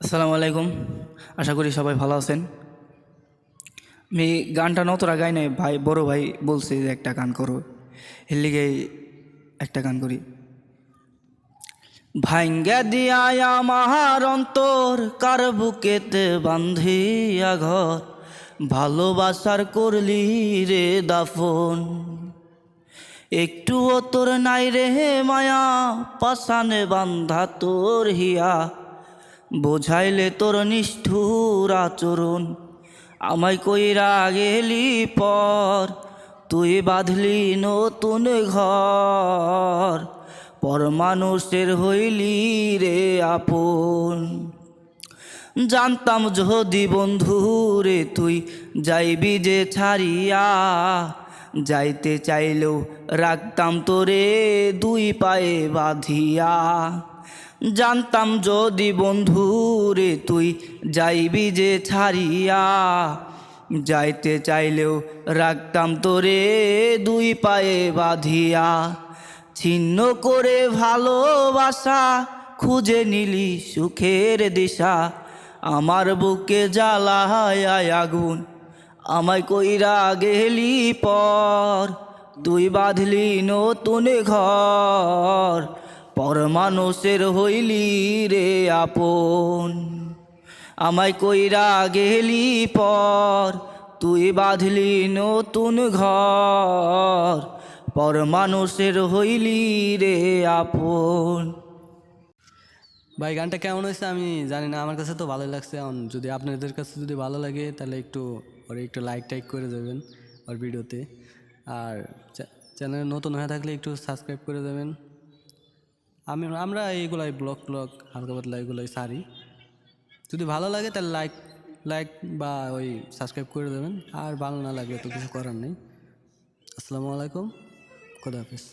আসসালামু আলাইকুম। আশা করি সবাই ভালো আছেন। আমি গানটা নতরা গাই নাই, ভাই, বড় ভাই বলছে যে একটা গান করো। এর লিগে একটা গান করি। ভাঙ্গা দিয়া আমার অন্তর, কার বুকেতে বান্ধিয়া ঘর? ভালোবাসার করলি রে দাফন। একটুও তোর নাই রে মায়া পাশানে বান্ধা তোর হিয়া। বোঝাইলে তোর নিষ্ঠুর আচরণ। আমায় কইরা গেলি পর, তুই বাঁধলি নতুন ঘর। পর মানুষের হইলি রে আপন। জানতাম যদি বন্ধু রে তুই যাইবি যে ছাড়িয়া, যাইতে চাইলেও রাখতাম তোরে দুই পায়ে বাঁধিয়া। জানতাম যদি বন্ধু রে তুই যাইবি যে ছাড়িয়া, যাইতে চাইলেও রাখতাম তোরে দুই পায়ে বাঁধিয়া। ছিন্ন করে ভালোবাসা খুঁজে নিলি সুখের দিশা, আমার বুকে জ্বালায় আগুন, আমায় কইরা গেলি পর, তুই বাঁধলি নতুন ঘর। পর মানুষের হইলি রে আপন। আমায় কইরা গেলি পর, তুই বাঁধলি নতুন ঘর। পর মানুষের হইলি রে আপন। ভাই, গানটা কেমন হয়েছে আমি জানি না, আমার কাছে তো ভালোই লাগছে। এখন যদি আপনাদের কাছে যদি ভালো লাগে, তাহলে একটু ওর একটু লাইক টাইক করে দেবেন ওর ভিডিওতে আর চ্যানেলে নতুন হয়ে থাকলে একটু সাবস্ক্রাইব করে দেবেন। আমি, আমরা এইগুলাই ব্লগ ব্লগ হালকা পাতলা এগুলোই সারি। যদি ভালো লাগে তাহলে লাইক লাইক বা ওই সাবস্ক্রাইব করে দেবেন। আর ভালো না লাগলে তো কিছু করার নেই। আসসালামু আলাইকুম। খোদা হাফিজ।